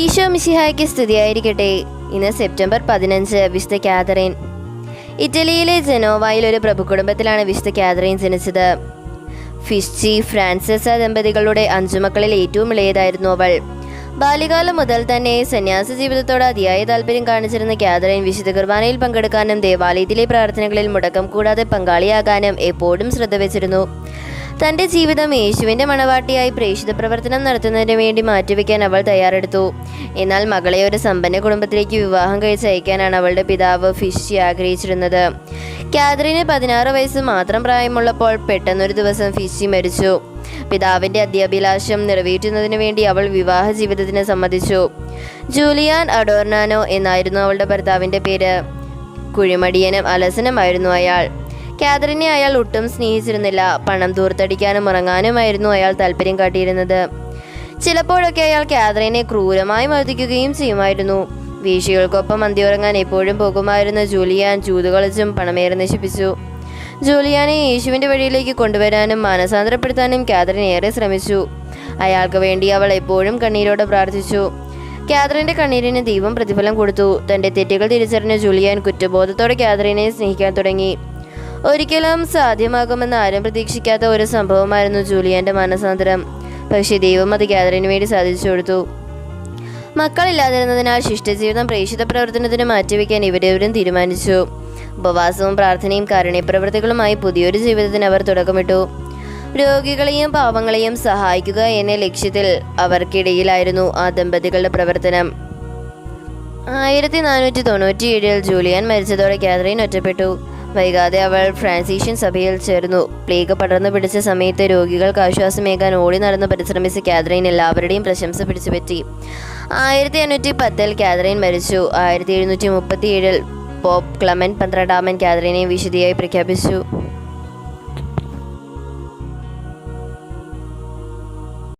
ഈശോ മിശിഹായ്ക്ക് സ്തുതിയായിരിക്കട്ടെ. ഇന്ന് സെപ്റ്റംബർ പതിനഞ്ച് വിശുദ്ധ കാതറിൻ. ഇറ്റലിയിലെ ജനോവയിൽ ഒരു പ്രഭു കുടുംബത്തിലാണ് വിശുദ്ധ കാതറിൻ ജനിച്ചത്. ഫിഷ്ചി ഫ്രാൻസിസ ദമ്പതികളുടെ അഞ്ചു മക്കളിൽ ഏറ്റവും ഇളയതായിരുന്നു അവൾ. ബാല്യകാലം മുതൽ തന്നെ സന്യാസ ജീവിതത്തോട് അതിയായ താല്പര്യം കാണിച്ചിരുന്ന കാതറിൻ വിശുദ്ധ കുർബാനയിൽ പങ്കെടുക്കാനും ദേവാലയത്തിലെ പ്രാർത്ഥനകളിൽ മുടക്കം കൂടാതെ പങ്കാളിയാകാനും എപ്പോഴും ശ്രദ്ധ വെച്ചിരുന്നു. തന്റെ ജീവിതം യേശുവിന്റെ മണവാട്ടിയായി പ്രേക്ഷിത പ്രവർത്തനം നടത്തുന്നതിന് വേണ്ടി മാറ്റിവെക്കാൻ അവൾ തയ്യാറെടുത്തു. എന്നാൽ മകളെ ഒരു സമ്പന്ന കുടുംബത്തിലേക്ക് വിവാഹം കഴിച്ച് അയക്കാനാണ് അവളുടെ പിതാവ് ഫിഷി ആഗ്രഹിച്ചിരുന്നത്. കാതറിന് പതിനാറ് വയസ്സ് മാത്രം പ്രായമുള്ളപ്പോൾ പെട്ടെന്നൊരു ദിവസം ഫിഷി മരിച്ചു. പിതാവിന്റെ അധ്യാഭിലാഷം നിറവേറ്റുന്നതിന് വേണ്ടി അവൾ വിവാഹ ജീവിതത്തിന് സമ്മതിച്ചു. ജൂലിയാൻ അഡോർനാനോ എന്നായിരുന്നു അവളുടെ ഭർത്താവിന്റെ പേര്. കുഴിമടിയനും അലസനുമായിരുന്നു അയാൾ. കാതറിനെ അയാൾ ഒട്ടും സ്നേഹിച്ചിരുന്നില്ല. പണം ദൂർത്തടിക്കാനും ഉറങ്ങാനുമായിരുന്നു അയാൾ താല്പര്യം കാട്ടിയിരുന്നത്. ചിലപ്പോഴൊക്കെ അയാൾ കാതറിനെ ക്രൂരമായി മർദ്ദിക്കുകയും ചെയ്യുമായിരുന്നു. വീശികൾക്കൊപ്പം അന്തിയുറങ്ങാൻ എപ്പോഴും പോകുമായിരുന്ന ജൂലിയാൻ ചൂത് കളിച്ചും പണമേറെ നശിപ്പിച്ചു. ജൂലിയാനെ യേശുവിന്റെ വഴിയിലേക്ക് കൊണ്ടുവരാനും മാനസാന്തരപ്പെടുത്താനും കാതറിൻ ഏറെ ശ്രമിച്ചു. അയാൾക്ക് വേണ്ടി അവൾ എപ്പോഴും കണ്ണീരോടെ പ്രാർത്ഥിച്ചു. കാതറിന്റെ കണ്ണീരിന് ദൈവം പ്രതിഫലം കൊടുത്തു. തന്റെ തെറ്റുകൾ തിരിച്ചറിഞ്ഞ ജൂലിയാൻ കുറ്റബോധത്തോടെ കാതറിനെ സ്നേഹിക്കാൻ തുടങ്ങി. ഒരിക്കലും സാധ്യമാകുമെന്ന് ആരും പ്രതീക്ഷിക്കാത്ത ഒരു സംഭവമായിരുന്നു ജൂലിയന്റെ മനസാന്തരം. പക്ഷേ ദൈവം അത് കാതറിന് വേണ്ടി സാധിച്ചു കൊടുത്തു. മക്കളില്ലാതിരുന്നതിനാൽ ശിഷ്ടജീവിതം പ്രേക്ഷിത പ്രവർത്തനത്തിന് മാറ്റിവെക്കാൻ ഇവരെവരും തീരുമാനിച്ചു. ഉപവാസവും പ്രാർത്ഥനയും കാരുണ്യപ്രവൃത്തികളുമായി പുതിയൊരു ജീവിതത്തിന് അവർ തുടക്കമിട്ടു. രോഗികളെയും പാവങ്ങളെയും സഹായിക്കുക എന്ന ലക്ഷ്യത്തിൽ അവർക്കിടയിലായിരുന്നു ആ ദമ്പതികളുടെ പ്രവർത്തനം. ആയിരത്തി നാനൂറ്റി തൊണ്ണൂറ്റിയേഴിൽ ജൂലിയൻ മരിച്ചതോടെ ഗ്യാദറിൻ ഒറ്റപ്പെട്ടു. വൈകാതെ അവൾ ഫ്രാൻസീഷ്യൻ സഭയിൽ ചേർന്നു. പ്ലേഗ് പടർന്നു പിടിച്ച സമയത്ത് രോഗികൾക്ക് ആശ്വാസമേകാൻ ഓടി നടന്ന് പരിശ്രമിച്ച കാതറീൻ എല്ലാവരുടെയും പ്രശംസ പിടിച്ചുപറ്റി. ആയിരത്തി എണ്ണൂറ്റി പത്തിൽ കാതറീൻ മരിച്ചു. ആയിരത്തി എഴുന്നൂറ്റി മുപ്പത്തി ഏഴിൽ പോപ്പ് ക്ലമൻ പന്ത്രണ്ടാമൻ കാതറീനെ വിശുദ്ധിയായി പ്രഖ്യാപിച്ചു.